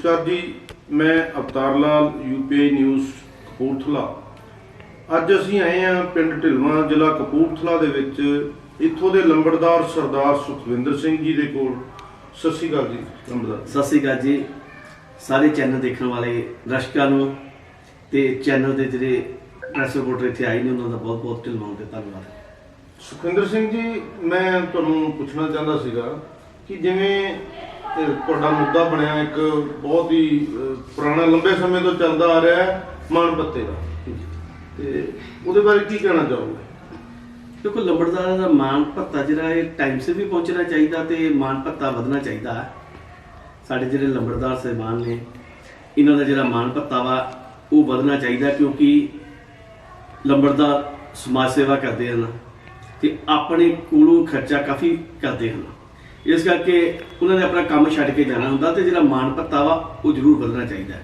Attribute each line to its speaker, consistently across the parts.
Speaker 1: ਨਮਸਕਾਰ ਜੀ ਮੈਂ ਅਵਤਾਰ ਲਾਲ ਯੂਪੀਆਈ ਨਿਊਜ਼ ਕਪੂਰਥਲਾ। ਅੱਜ ਅਸੀਂ ਆਏ ਹਾਂ ਪਿੰਡ ਢਿਲਵਾਂ ਜ਼ਿਲ੍ਹਾ ਕਪੂਰਥਲਾ ਦੇ ਵਿੱਚ। ਇੱਥੋਂ ਦੇ ਲੰਬੜਦਾਰ ਸਰਦਾਰ ਸੁਖਵਿੰਦਰ ਸਿੰਘ ਜੀ ਦੇ ਕੋਲ। ਸਤਿ ਸ਼੍ਰੀ ਅਕਾਲ ਜੀ ਲੰਬੜਦਾਰ।
Speaker 2: ਸਤਿ ਸ੍ਰੀ ਅਕਾਲ ਜੀ। ਸਾਰੇ ਚੈਨਲ ਦੇਖਣ ਵਾਲੇ ਦਰਸ਼ਕਾਂ ਨੂੰ ਤੇ ਚੈਨਲ ਦੇ ਜਿਹੜੇ ਪ੍ਰੈਸ ਰਿਪੋਰਟਰ ਇੱਥੇ ਆਏ ਨੇ ਉਹਨਾਂ ਦਾ ਬਹੁਤ ਬਹੁਤ ਢਿਲਵਾਂ ਤੇ ਧੰਨਵਾਦ।
Speaker 1: ਸੁਖਵਿੰਦਰ ਸਿੰਘ ਜੀ ਮੈਂ ਤੁਹਾਨੂੰ ਪੁੱਛਣਾ ਚਾਹੁੰਦਾ ਸੀਗਾ ਕਿ ਜਿਵੇਂ ਇਹ ਤੁਹਾਡਾ ਮੁੱਦਾ ਬਣਿਆ ਇੱਕ ਬਹੁਤ ਹੀ ਅਹ, ਪੁਰਾਣਾ ਲੰਬੇ ਸਮੇਂ ਤੋਂ ਚੱਲਦਾ ਆ ਰਿਹਾ ਹੈ ਮਾਨ ਪੱਤੇ ਦਾ। ਤੇ ਉਹਦੇ ਬਾਰੇ ਕੀ ਕਹਿਣਾ ਚਾਹੋਗੇ?
Speaker 2: ਦੇਖੋ ਲੰਬੜਦਾਰਾਂ ਦਾ ਮਾਨ ਭੱਤਾ ਜਿਹੜਾ ਇਹ ਟਾਈਮ ਸਿਰ ਵੀ ਪਹੁੰਚਣਾ ਚਾਹੀਦਾ ਤੇ ਮਾਨ ਭੱਤਾ ਵਧਣਾ ਚਾਹੀਦਾ ਹੈ। ਸਾਡੇ ਜਿਹੜੇ ਲੰਬੜਦਾਰ ਸਹਿਬਾਨ ਨੇ ਇਹਨਾਂ ਦਾ ਜਿਹੜਾ ਮਾਨ ਭੱਤਾ ਵਾ ਉਹ ਵਧਣਾ ਚਾਹੀਦਾ ਕਿਉਂਕਿ ਲੰਬੜਦਾਰ ਸਮਾਜ ਸੇਵਾ ਕਰਦੇ ਹਨ ਤੇ ਆਪਣੇ ਕੋਲੋਂ ਖਰਚਾ ਕਾਫੀ ਕਰਦੇ ਹਨ। ਇਸ ਕਰਕੇ ਉਹਨਾਂ ਨੇ ਆਪਣਾ ਕੰਮ ਛੱਡ ਕੇ ਜਾਣਾ ਹੁੰਦਾ ਤੇ ਜਿਹੜਾ ਮਾਨ ਭੱਤਾ ਵਾ, ਉਹ ਜ਼ਰੂਰ ਵਧਣਾ ਚਾਹੀਦਾ ਹੈ।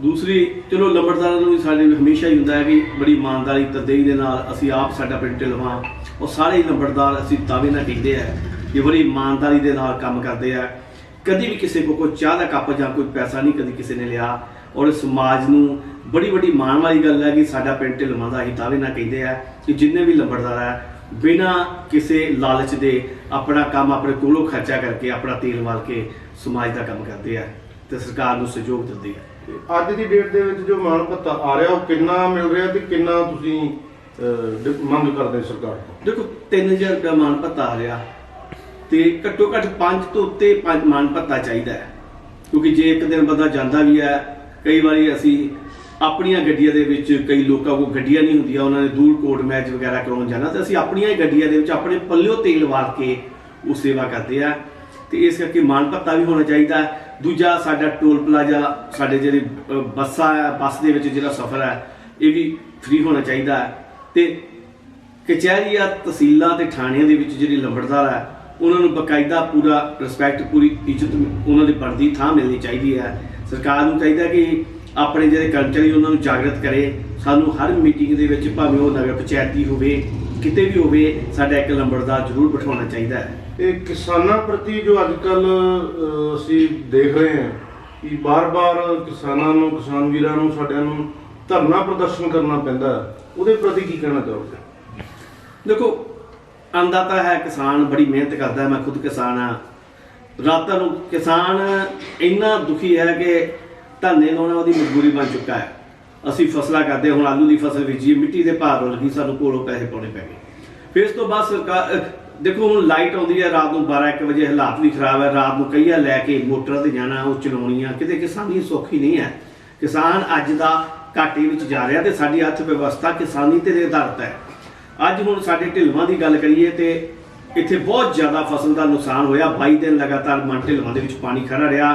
Speaker 2: ਦੂਸਰੀ, ਚਲੋ ਲੰਬੜਦਾਰਾਂ ਨੂੰ ਵੀ ਸਾਡੇ ਹਮੇਸ਼ਾ ਹੀ ਹੁੰਦਾ ਹੈ ਕਿ ਬੜੀ ਇਮਾਨਦਾਰੀ ਤਦਈ ਦੇ ਨਾਲ ਅਸੀਂ ਆਪ ਸਾਡਾ ਪਿੰਡ ਢਿਲਵਾਂ ਉਹ ਸਾਰੇ ਲੰਬੜਦਾਰ ਅਸੀਂ ਦਾਅਵੇ ਨਾਲ ਕਹਿੰਦੇ ਆ ਕਿ ਬੜੀ ਇਮਾਨਦਾਰੀ ਦੇ ਨਾਲ ਕੰਮ ਕਰਦੇ ਆ ਕਦੀ ਵੀ ਕਿਸੇ ਕੋ ਕੋਈ ਚਾਹ ਦਾ ਕੱਪ ਜਾਂ ਕੋਈ ਪੈਸਾ ਨਹੀਂ ਕਦੀ ਕਿਸੇ ਨੇ ਲਿਆ ਔਰ ਸਮਾਜ ਨੂੰ ਬੜੀ ਵੱਡੀ ਮਾਣ ਵਾਲੀ ਗੱਲ ਹੈ ਕਿ ਸਾਡਾ ਪਿੰਡ ਢਿਲਵਾਂ ਦਾ ਅਸੀਂ ਦਾਅਵੇ ਨਾਲ ਕਹਿੰਦੇ ਆ ਕਿ ਜਿੰਨੇ ਵੀ ਲੰਬੜਦਾਰ ਆ ਬਿਨਾਂ ਕਿਸੇ ਲਾਲਚ ਦੇ ਆਪਣਾ ਕੰਮ ਆਪਣੇ ਕੋਲੋਂ ਖਰਚਾ ਕਰਕੇ ਆਪਣਾ ਤੇਲ ਵਾਲ ਕੇ ਸਮਾਜ ਦਾ ਕੰਮ ਕਰਦੇ ਆ ਤੇ ਸਰਕਾਰ ਨੂੰ ਸਹਿਯੋਗ ਦਿੰਦੇ ਆ।
Speaker 1: ਤੇ ਅੱਜ ਦੀ ਡੇਟ ਦੇ ਵਿੱਚ ਜੋ ਮਾਨ ਭੱਤਾ ਆ ਰਿਹਾ ਉਹ ਕਿੰਨਾ ਮਿਲ ਰਿਹਾ ਤੇ ਕਿੰਨਾ ਤੁਸੀਂ ਅਹ, ਡ- ਮੰਗ ਕਰਦੇ ਸਰਕਾਰ ਤੋਂ?
Speaker 2: ਦੇਖੋ 3000 ਰੁਪਏ ਮਾਨ ਭੱਤਾ ਆ ਰਿਹਾ ਤੇ ਘੱਟੋ ਘੱਟ 5 ਤੋਂ ਉੱਤੇ 5 ਮਾਨ ਭੱਤਾ ਚਾਹੀਦਾ ਹੈ। ਕਿਉਂਕਿ ਜੇ ਇੱਕ ਦਿਨ ਬੰਦਾ ਜਾਂਦਾ ਵੀ ਹੈ ਕਈ ਵਾਰੀ ਅਸੀਂ ਆਪਣੀਆਂ ਗੱਡੀਆਂ ਦੇ ਵਿੱਚ ਕਈ ਲੋਕਾਂ ਕੋਲ ਗੱਡੀਆਂ ਨਹੀਂ ਹੁੰਦੀਆਂ, ਉਹਨਾਂ ਨੇ ਦੂਰ ਕੋਟ ਮੈਚ ਵਗੈਰਾ ਕਰਾਉਣ ਜਾਣਾ, ਤੇ ਅਸੀਂ ਆਪਣੀਆਂ ਹੀ ਗੱਡੀਆਂ ਦੇ ਵਿੱਚ ਆਪਣੇ ਪੱਲਿਓ ਤੇਲ ਵਾਰ ਕੇ ਉਹ ਸੇਵਾ ਕਰਦੇ ਆ। ਤੇ ਇਸ ਕਰਕੇ ਮਾਨ ਭੱਤਾ ਵੀ ਹੋਣਾ ਚਾਹੀਦਾ ਦੂਜਾ ਸਾਡਾ ਟੋਲ ਪਲਾਜ਼ਾ, ਸਾਡੇ ਜਿਹੜੇ ਬੱਸਾਂ ਹੈ ਬੱਸ ਦੇ ਵਿੱਚ ਜਿਹੜਾ ਸਫ਼ਰ ਹੈ, ਇਹ ਵੀ ਫ੍ਰੀ ਹੋਣਾ ਚਾਹੀਦਾ ਹੈ। ਤੇ ਕਚਹਿਰੀਆਂ ਤਹਿਸੀਲਾਂ ਤੇ ਥਾਣਿਆਂ ਦੇ ਵਿੱਚ ਜਿਹੜੀ ਲੰਬੜਦਾਰ ਹੈ, ਉਹਨਾਂ ਨੂੰ ਬਕਾਇਦਾ ਪੂਰਾ ਰਿਸਪੈਕਟ ਪੂਰੀ ਇੱਜ਼ਤ ਉਹਨਾਂ ਦੀ ਬਣਦੀ ਥਾਂ ਮਿਲਣੀ ਚਾਹੀਦੀ ਹੈ। ਸਰਕਾਰ ਨੂੰ ਚਾਹੀਦਾ ਕਿ ਆਪਣੇ ਜਿਹੜੇ ਕਰਮਚਾਰੀ ਉਹਨਾਂ ਨੂੰ ਜਾਗਰਤ ਕਰੇ। ਸਾਨੂੰ ਹਰ ਮੀਟਿੰਗ ਦੇ ਵਿੱਚ ਭਾਵੇਂ ਉਹ ਨਗਰ ਪੰਚਾਇਤੀ ਹੋਵੇ ਕਿਤੇ ਵੀ ਹੋਵੇ ਸਾਡਾ ਇੱਕ ਲੰਬੜਦਾਰ ਜ਼ਰੂਰ ਬਿਠਾਉਣਾ ਚਾਹੀਦਾ ਹੈ।
Speaker 1: ਇਹ ਕਿਸਾਨਾਂ ਪ੍ਰਤੀ ਜੋ ਅੱਜ ਕੱਲ ਅਸੀਂ ਦੇਖ ਰਹੇ ਹਾਂ ਕਿ ਬਾਰ-ਬਾਰ ਕਿਸਾਨਾਂ ਨੂੰ ਕਿਸਾਨ ਵੀਰਾਂ ਨੂੰ ਸਾਡਿਆਂ ਨੂੰ ਧਰਨਾ ਪ੍ਰਦਰਸ਼ਨ ਕਰਨਾ ਪੈਂਦਾ। ਉਹਦੇ ਪ੍ਰਤੀ ਕੀ ਕਹਿਣਾ ਚਾਹੋਗੇ?
Speaker 2: ਦੇਖੋ ਅੰਦਾਤਾ ਹੈ ਕਿਸਾਨ ਬੜੀ ਮਿਹਨਤ ਕਰਦਾ ਮੈਂ ਖੁਦ ਕਿਸਾਨ ਆ ਰਾਤਾਂ ਨੂੰ ਕਿਸਾਨ ਇੰਨਾ ਦੁਖੀ ਹੈ ਕਿ ਧਰਨੇ ਲਾਉਣਾ, ਉਹਦੀ ਮਜਬੂਰੀ ਬਣ ਚੁੱਕਾ ਹੈ। ਅਸੀਂ ਫਸਲਾਂ ਕਰਦੇ ਹੁਣ ਆਲੂ ਦੀ ਫਸਲ ਬੀਜੀ ਮਿੱਟੀ ਦੇ ਭਾਰ ਰੁਲ ਸਾਨੂੰ ਕੋਲੋਂ ਪੈਸੇ ਪਾਉਣੇ ਪੈ ਗਏ ਫਿਰ ਇਸ ਤੋਂ ਬਾਅਦ ਸਰਕਾਰ ਦੇਖੋ ਹੁਣ ਲਾਈਟ ਆਉਂਦੀ ਹੈ, ਰਾਤ ਨੂੰ 12 1 ਵਜੇ ਹਾਲਾਤ ਵੀ ਖਰਾਬ ਹੈ। ਰਾਤ ਨੂੰ ਕਈਆ ਲੈ ਕੇ ਮੋਟਰਾਂ ਤੇ ਜਾਣਾ, ਉਹ ਚਲਾਉਣੀਆਂ, ਕਿਤੇ ਕਿਸਾਨੀ ਸੌਖੀ ਨਹੀਂ ਹੈ। ਕਿਸਾਨ ਅੱਜ ਦਾ ਘਾਟੇ ਵਿੱਚ ਜਾ ਰਿਹਾ ਤੇ ਸਾਡੀ ਅਰਥ ਵਿਵਸਥਾ ਕਿਸਾਨੀ ਤੇ ਆਧਾਰਿਤ ਹੈ। ਅੱਜ ਹੁਣ ਸਾਡੇ ਢਿਲਵਾਂ ਦੀ ਗੱਲ ਕਰੀਏ ਤੇ ਇੱਥੇ ਬਹੁਤ ਜ਼ਿਆਦਾ ਫਸਲ ਦਾ ਨੁਕਸਾਨ ਹੋਇਆ। 22 ਦਿਨ ਲਗਾਤਾਰ ਮੰਡ ਢਿਲਵਾਂ ਦੇ ਵਿੱਚ ਪਾਣੀ ਖੜਾ ਰਿਹਾ।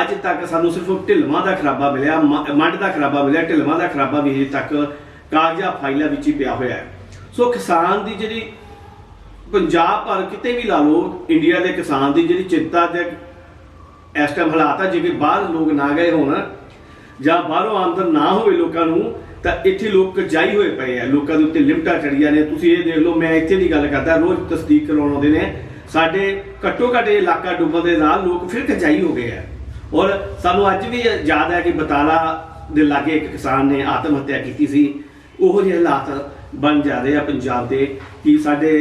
Speaker 2: ਅੱਜ ਤੱਕ ਸਾਨੂੰ ਸਿਰਫ ਢਿਲਵਾਂ ਦਾ ਖਰਾਬਾ ਮਿਲਿਆ, ਮ- ਮੰਡ ਦਾ ਖਰਾਬਾ ਮਿਲਿਆ, ਢਿਲਵਾਂ ਦਾ ਖਰਾਬਾ ਵੀ ਅਜੇ ਤੱਕ ਕਾਗਜ਼ਾਂ ਫਾਈਲਾਂ ਵਿੱਚ ਹੀ ਪਿਆ ਹੋਇਆ ਹੈ। ਸੋ ਕਿਸਾਨ ਦੀ ਜਿਹੜੀ ਪੰਜਾਬ ਭਰ ਕਿਤੇ ਵੀ ਲਾ ਲਓ, ਇੰਡੀਆ ਦੇ ਕਿਸਾਨ ਦੀ ਜਿਹੜੀ ਚਿੰਤਾ ਤੇ ਇਸ ਟਾਈਮ ਹਾਲਾਤ ਆ ਜਿਵੇਂ ਬਾਹਰ ਲੋਕ ਨਾ ਗਏ ਹੋਣ ਜਾਂ ਬਾਹਰੋਂ ਆਮਦਨ ਨਾ ਹੋਵੇ ਲੋਕਾਂ ਨੂੰ, ਤਾਂ ਇੱਥੇ ਲੋਕ ਜਾਈ ਹੋਏ ਪਏ ਆ। ਲੋਕਾਂ ਦੇ ਉੱਤੇ ਲਿਮਟਾਂ ਚੜੀਆਂ ਨੇ। ਤੁਸੀਂ ਇਹ ਦੇਖ ਲਓ, ਮੈਂ ਇੱਥੇ ਦੀ ਗੱਲ ਕਰਦਾ, ਰੋਜ਼ ਤਸਦੀਕ ਕਰਾਉਣ ਆਉਂਦੇ ਨੇ। ਸਾਡੇ ਘੱਟੋ ਘੱਟ ਇਲਾਕਾ ਡੁੱਬਣ ਦੇ ਨਾਲ ਲੋਕ ਫਿਰ ਕਜਾਈ ਹੋ ਗਏ ਆ। ਔਰ ਸਾਨੂੰ ਅੱਜ ਵੀ ਯਾਦ ਹੈ ਕਿ ਬਤਾਲਾ ਦੇ ਲਾਗੇ ਇੱਕ ਕਿਸਾਨ ਨੇ ਆਤਮ ਹੱਤਿਆ ਕੀਤੀ ਸੀ। ਉਹੋ ਜਿਹੇ ਹਾਲਾਤ ਬਣ ਜਾ ਰਹੇ ਆ ਪੰਜਾਬ ਦੇ ਕਿ ਸਾਡੇ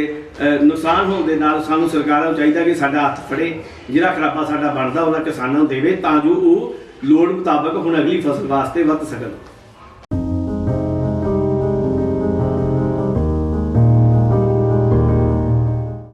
Speaker 2: ਨੁਕਸਾਨ ਹੋਣ ਦੇ ਨਾਲ ਸਾਨੂੰ ਸਰਕਾਰਾਂ ਨੂੰ ਚਾਹੀਦਾ ਕਿ ਸਾਡਾ ਹੱਥ ਫੜੇ, ਜਿਹੜਾ ਖਰਾਬਾ ਸਾਡਾ ਬਣਦਾ, ਉਹਦਾ ਕਿਸਾਨਾਂ ਨੂੰ ਦੇਵੇ ਤਾਂ ਜੋ ਉਹ ਲੋੜ ਮੁਤਾਬਕ ਹੁਣ ਅਗਲੀ ਫਸਲ ਵਾਸਤੇ ਵੱਧ ਸਕਣ।